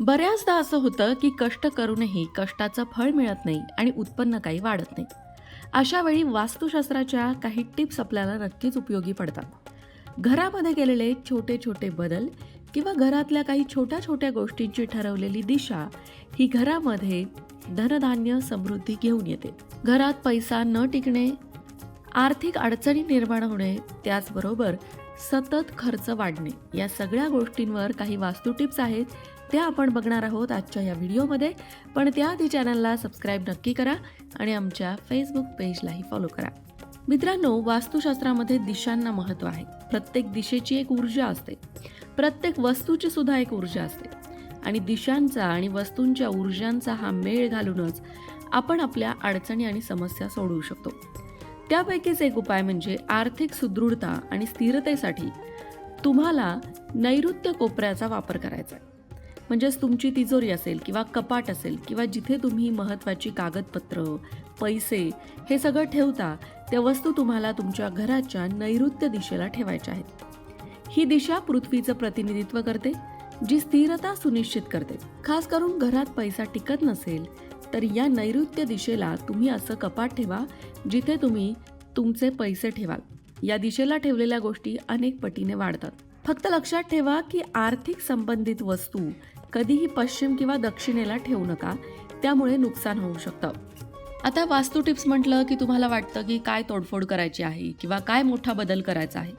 बऱ्याचदा असं होतं की कष्ट करूनही कष्टाचं फळ मिळत नाही आणि उत्पन्न काही वाढत नाही. अशा वेळी वास्तुशास्त्राच्या काही टिप्स आपल्याला नक्कीच उपयोगी पडतात. घरामध्ये केलेले छोटे छोटे बदल किंवा घरातल्या काही छोट्या छोट्या गोष्टींची ठरवलेली दिशा ही घरामध्ये धनधान्य समृद्धी घेऊन येते. घरात पैसा न टिकणे आर्थिक अडचणी निर्माण होणे त्याचबरोबर सतत खर्च वाढणे. या सगळ्या गोष्टींवर काही वास्तू टिप्स आहेत त्या आपण बघणार आहोत आजच्या या व्हिडिओमध्ये. पण त्याआधी चॅनलला सबस्क्राईब नक्की करा आणि आमच्या फेसबुक पेजलाही फॉलो करा. मित्रांनो वास्तुशास्त्रामध्ये दिशांना महत्त्व आहे. प्रत्येक दिशेची एक ऊर्जा असते. प्रत्येक वस्तूची सुद्धा एक ऊर्जा असते. आणि दिशांचा आणि वस्तूंच्या ऊर्जांचा हा मेळ घालूनच आपण आपल्या अडचणी आणि समस्या सोडवू शकतो. त्यापैकीच एक उपाय म्हणजे आर्थिक सुदृढता आणि स्थिरतेसाठी तुम्हाला नैऋत्य कोपऱ्याचा वापर करायचा आहे. म्हणजेच तुमची तिजोरी असेल किंवा कपाट असेल किंवा जिथे तुम्ही महत्त्वाची कागदपत्र पैसे हे सगळं ठेवता त्या वस्तू तुम्हाला तुमच्या घराच्या नैऋत्य दिशेला ठेवायच्या आहेत. ही दिशा पृथ्वीचं प्रतिनिधित्व करते जी स्थिरता सुनिश्चित करते. खास करून घरात पैसा टिकत नसेल तर या नैऋत्य दिशेला तुम्ही असं कपाट ठेवा जिथे तुम्ही तुमचे पैसे ठेवाल. या दिशेला ठेवलेल्या गोष्टी अनेक पटीने वाढतात. फक्त लक्षात ठेवा की आर्थिक संबंधित वस्तू कधीही पश्चिम किंवा दक्षिणेला ठेवू नका त्यामुळे नुकसान होऊ शकतं. आता वास्तू टिप्स म्हटलं की तुम्हाला वाटतं की काय तोडफोड करायची आहे किंवा काय मोठा बदल करायचा आहे.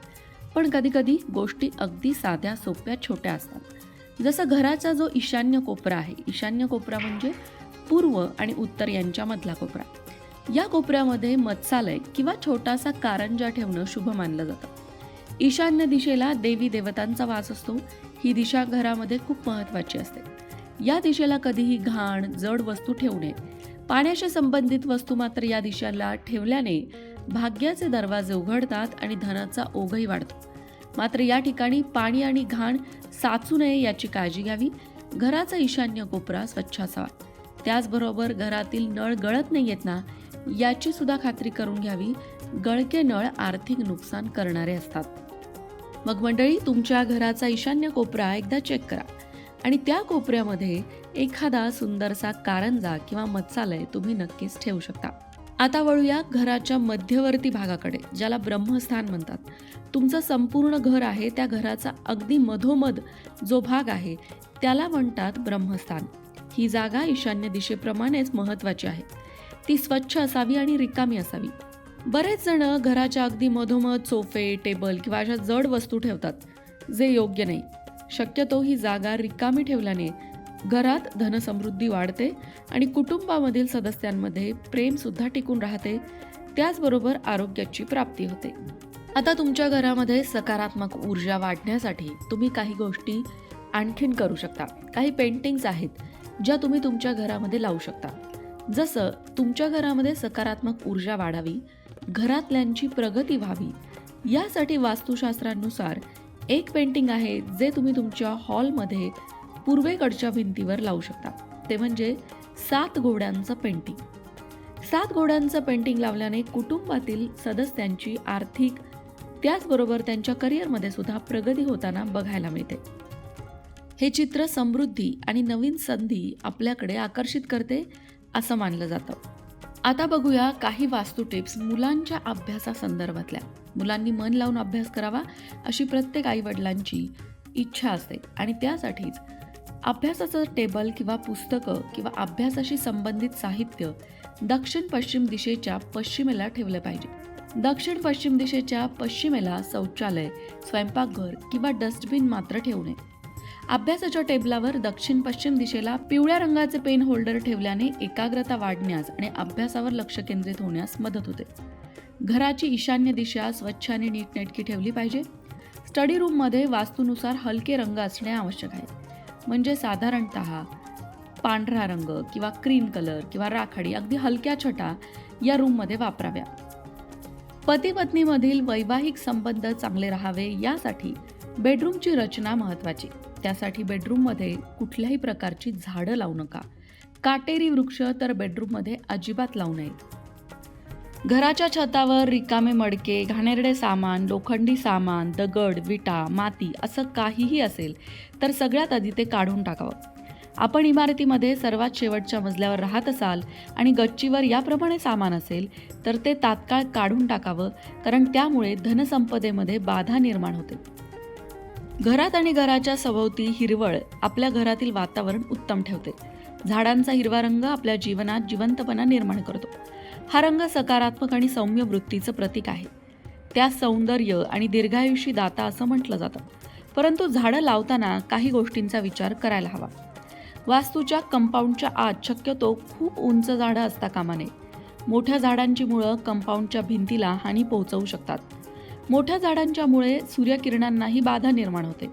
पण कधीकधी गोष्टी अगदी साध्या सोप्या छोट्या असतात. जसं घराचा जो ईशान्य कोपरा आहे ईशान्य कोपरा म्हणजे पूर्व आणि उत्तर यांच्यामधला कोपरा. या कोपऱ्यामध्ये मत्सालय किंवा छोटासा कारंजा ठेवणं शुभ मानलं जातं. ईशान्य दिशेला देवी देवतांचा वास असतो. ही दिशा घरामध्ये खूप महत्त्वाची असते. या दिशेला कधीही घाण जड वस्तू ठेवू नये. पाण्याशी संबंधित वस्तू मात्र या दिशेला ठेवल्याने भाग्याचे दरवाजे उघडतात आणि धनाचा ओघही वाढतो. मात्र या ठिकाणी पाणी आणि घाण साचू नये याची काळजी घ्यावी. घराचा ईशान्य कोपरा स्वच्छ असावा त्याचबरोबर घरातील नळ गळत नाही आहेत ना याची सुद्धा खात्री करून घ्यावी. गळके नळ आर्थिक नुकसान करणारे असतात. मग मंडळी तुमच्या घराचा ईशान्य कोपरा एकदा चेक करा. आणि त्या कोपऱ्यामध्ये एखादा सुंदरसा कारंजा किंवा मत्सालय तुम्ही नक्कीच ठेवू शकता. आता वळूया घराच्या मध्यवर्ती भागाकडे ज्याला ब्रह्मस्थान म्हणतात. तुमचं संपूर्ण घर आहे त्या घराचा अगदी मधोमध जो भाग आहे त्याला म्हणतात ब्रह्मस्थान. ही जागा ईशान्य दिशेप्रमाणेच महत्त्वाची आहे. ती स्वच्छ असावी आणि रिकामी असावी. बरेच जण घराच्या अगदी मधोमध सोफे टेबल किंवा अशा जड वस्तू ठेवतात जे योग्य नाही. शक्यतो ही जागा रिकामी ठेवल्याने घरात धनसमृद्धी वाढते आणि कुटुंबामधील सदस्यांमध्ये प्रेमसुद्धा टिकून राहते त्याचबरोबर आरोग्याची प्राप्ती होते. आता तुमच्या घरामध्ये सकारात्मक ऊर्जा वाढण्यासाठी तुम्ही काही गोष्टी आणखीन करू शकता. काही पेंटिंग्स आहेत ज्या तुम्ही तुमच्या घरामध्ये लावू शकता. जसं तुमच्या घरामध्ये सकारात्मक ऊर्जा वाढावी घरातल्यांची प्रगती व्हावी यासाठी वास्तुशास्त्रानुसार एक पेंटिंग आहे जे तुम्ही तुमच्या हॉलमध्ये पूर्वेकडच्या भिंतीवर लावू शकता. ते म्हणजे सात घोड्यांचं पेंटिंग. सात घोड्यांचं पेंटिंग लावल्याने कुटुंबातील सदस्यांची आर्थिक त्याचबरोबर त्यांच्या करिअरमध्ये सुद्धा प्रगती होताना बघायला मिळते. हे चित्र समृद्धी आणि नवीन संधी आपल्याकडे आकर्षित करते असं मानलं जातं. आता बघूया काही वास्तू टिप्स मुलांच्या अभ्यासासंदर्भातल्या. मुलांनी मन लावून अभ्यास करावा अशी प्रत्येक आईवडिलांची इच्छा असते. आणि त्यासाठीच अभ्यासाचं टेबल किंवा पुस्तकं किंवा अभ्यासाशी संबंधित साहित्य दक्षिण पश्चिम दिशेच्या पश्चिमेला ठेवलं पाहिजे. दक्षिण पश्चिम दिशेच्या पश्चिमेला शौचालय स्वयंपाकघर किंवा डस्टबिन मात्र ठेवू नये. अभ्यासाच्या टेबलावर दक्षिण पश्चिम दिशेला पिवळ्या रंगाचे पेन होल्डर ठेवल्याने एकाग्रता वाढण्यास आणि अभ्यासावर लक्ष केंद्रित होण्यास मदत होते. घराची ईशान्य दिशा स्वच्छ आणि नीटनेटकी ठेवली पाहिजे. स्टडी रूममध्ये वास्तूनुसार हलके रंग असणे आवश्यक आहे. म्हणजे साधारणत पांढरा रंग किंवा क्रीम कलर किंवा राखाडी अगदी हलक्या छटा या रूममध्ये वापराव्या. पती पत्नीमधील वैवाहिक संबंध चांगले राहावे यासाठी बेडरूमची रचना महत्त्वाची. त्यासाठी बेडरूममध्ये कुठल्याही प्रकारची झाडं लावू नका. काटेरी वृक्ष तर बेडरूममध्ये अजिबात लावू नयेत घराच्या छतावर रिकामे मडके घाणेरडे सामान लोखंडी सामान दगड विटा माती असं काहीही असेल तर सगळ्यात आधी ते काढून टाकावं. आपण इमारतीमध्ये सर्वात शेवटच्या मजल्यावर राहत असाल आणि गच्चीवर याप्रमाणे सामान असेल तर ते तात्काळ काढून टाकावं कारण त्यामुळे धनसंपदेमध्ये बाधा निर्माण होते. घरात आणि घराच्या सभोवती हिरवळ आपल्या घरातील वातावरण उत्तम ठेवते. झाडांचा हिरवा रंग आपल्या जीवनात जिवंतपणा निर्माण करतो. हा रंग सकारात्मक आणि सौम्य वृत्तीचं प्रतीक आहे. त्या सौंदर्य आणि दीर्घायुषी दाता असं म्हटलं जातं. परंतु झाडं लावताना काही गोष्टींचा विचार करायला हवा. वास्तूच्या कंपाऊंडच्या आत शक्यतो खूप उंच झाडं असता कामा नये. मोठ्या झाडांची मुळं कंपाऊंडच्या भिंतीला हानी पोहोचवू शकतात. मोठ्या झाडांच्यामुळे सूर्यकिरणांनाही बाधा निर्माण होते.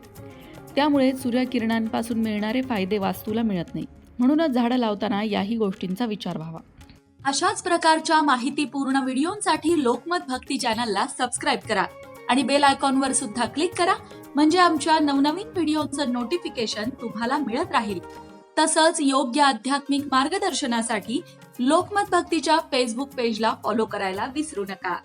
त्यामुळे सूर्यकिरणांपासून मिळणारे फायदे वास्तूला मिळत नाही. म्हणूनच झाडं लावताना याही गोष्टींचा विचार व्हावा. अशाच प्रकारच्या माहितीपूर्ण व्हिडिओंसाठी लोकमत भक्ती चॅनलला सबस्क्राईब करा आणि बेल आयकॉनवर सुद्धा क्लिक करा म्हणजे आमच्या नवनवीन व्हिडिओचं नोटिफिकेशन तुम्हाला मिळत राहील. तसंच योग्य आध्यात्मिक मार्गदर्शनासाठी लोकमत भक्तीच्या फेसबुक पेजला फॉलो करायला विसरू नका.